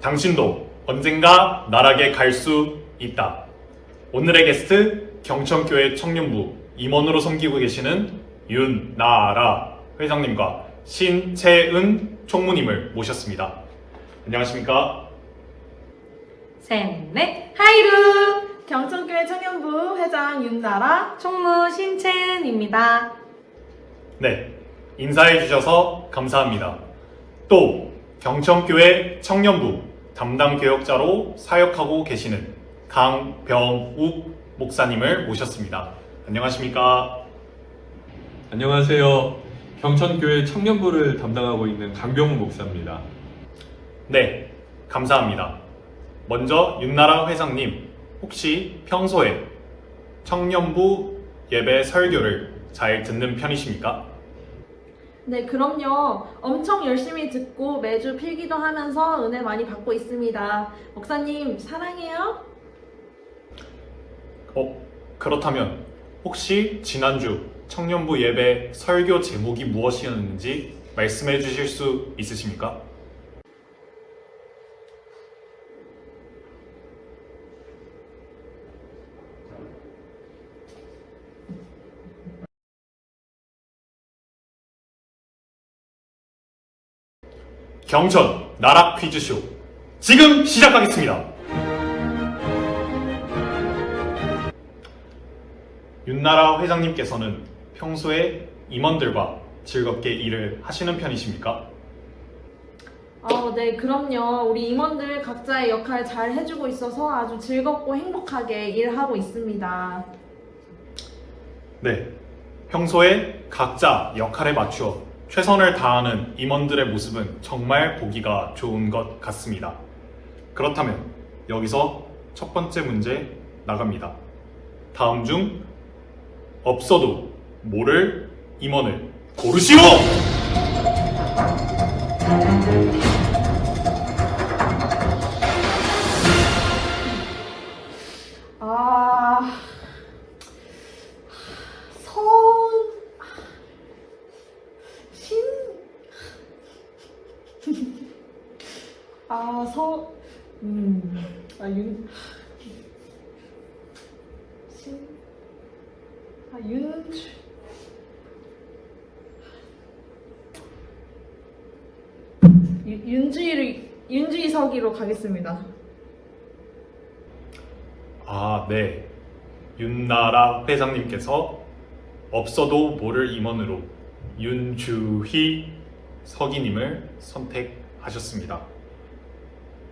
당신도 언젠가 나락에 갈 수 있다. 오늘의 게스트 경천교회 청년부 임원으로 섬기고 계시는 윤나라 회장님과 신채은 총무님을 모셨습니다. 안녕하십니까? 셋, 넷, 하이루! 경천교회 청년부 회장 윤나라 총무 신채은입니다. 네, 인사해 주셔서 감사합니다. 또 경천교회 청년부 담당 교역자로 사역하고 계시는 강병욱 목사님을 모셨습니다. 안녕하십니까? 안녕하세요. 경천교회 청년부를 담당하고 있는 강병우 목사입니다. 네, 감사합니다. 먼저 윤나라 회장님, 혹시 평소에 청년부 예배 설교를 잘 듣는 편이십니까? 네 그럼요. 엄청 열심히 듣고 매주 필기도 하면서 은혜 많이 받고 있습니다. 목사님 사랑해요. 어, 그렇다면 혹시 지난주 청년부 예배 설교 제목이 무엇이었는지 말씀해 주실 수 있으십니까? 경천 나락 퀴즈쇼 지금 시작하겠습니다. 윤나라 회장님께서는 평소에 임원들과 즐겁게 일을 하시는 편이십니까? 어, 네 그럼요 우리 임원들 각자의 역할 잘 해주고 있어서 아주 즐겁고 행복하게 일하고 있습니다 네. 평소에 각자 역할에 맞추어 최선을 다하는 임원들의 모습은 정말 보기가 좋은 것 같습니다. 그렇다면 여기서 첫 번째 문제 나갑니다. 다음 중 없어도 모를 임원을 고르시오! 아, 서... 음... 아, 윤... 신... 아, 윤... 윤- 윤주희를, 윤주희 서기로 가겠습니다. 아, 네. 윤나라 회장님께서 없어도 모를 임원으로 윤주희 서기님을 선택하셨습니다.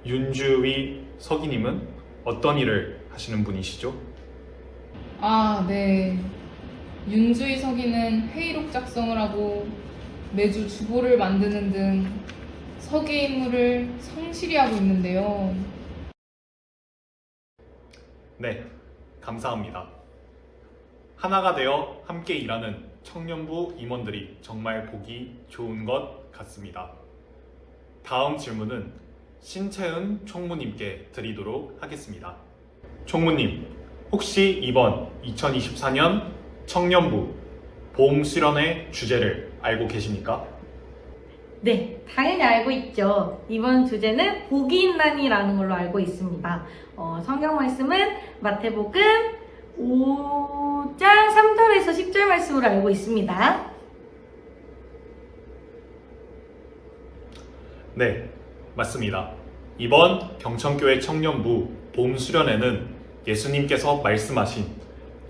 윤주희 서기님은 어떤 일을 하시는 분이시죠? 아, 네. 윤주희 서기는 회의록 작성을 하고 매주 주보를 만드는 등 서기 임무를 성실히 하고 있는데요. 네, 감사합니다. 하나가 되어 함께 일하는 청년부 임원들이 정말 보기 좋은 것 같습니다. 다음 질문은 신채은 총무님께 드리도록 하겠습니다. 총무님, 혹시 이번 2024년 청년부 보험 수련회 주제를 알고 계십니까? 네, 당연히 알고 있죠. 이번 주제는 복이 있나니라는 걸로 알고 있습니다. 어, 성경 말씀은 마태복음 5장 3절에서 10절 말씀으로 알고 있습니다. 네, 맞습니다. 이번 경천교회 청년부 봄 수련회는 예수님께서 말씀하신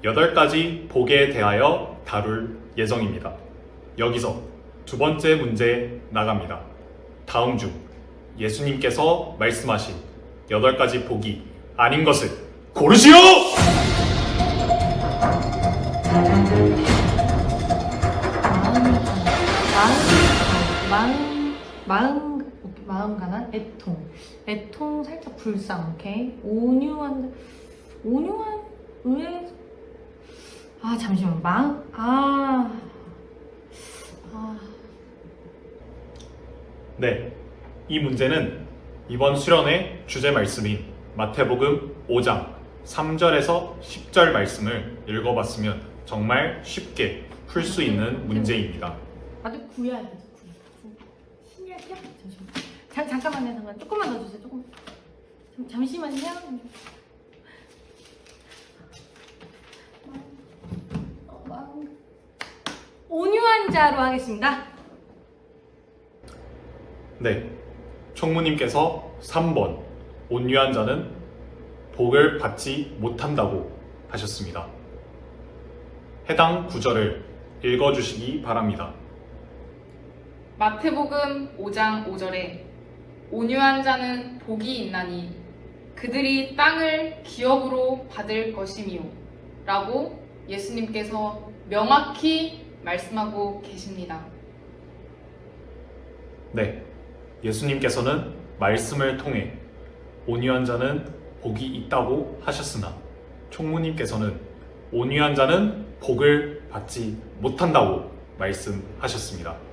8가지 복에 대하여 다룰 예정입니다. 여기서 두 번째 문제 나갑니다. 다음 중 예수님께서 말씀하신 8가지 복이 아닌 것을 고르시오! 마음, 마음, 마음, 마음 가난 애통, 애통 살짝 불쌍, 오케이. 온유한, 온유한 의외. 아 잠시만, 마음, 아, 아, 네, 이 문제는 이번 수련회 주제 말씀인 마태복음 5장 3절에서 10절 말씀을 읽어봤으면 정말 쉽게 풀 수 있는 문제입니다. 아주 구해. 잠, 잠깐만요, 잠깐. 조금만 더 주세요, 조금. 잠, 잠시만요. 온유한 자로 하겠습니다. 네. 총무님께서 3번 온유한 자는 복을 받지 못한다고 하셨습니다. 해당 구절을 읽어주시기 바랍니다. 마태복음 5장 5절에 온유한 자는 복이 있나니 그들이 땅을 기업으로 받을 것이미요 라고 예수님께서 명확히 말씀하고 계십니다. 네. 예수님께서는 말씀을 통해 온유한 자는 복이 있다고 하셨으나 총무님께서는 온유한 자는 복을 받지 못한다고 말씀하셨습니다.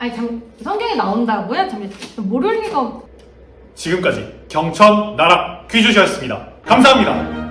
아니, 잠, 성경에 나온다고요? 잠시 모를 리가 없... 지금까지 경천 나락 퀴즈쇼였습니다. 감사합니다.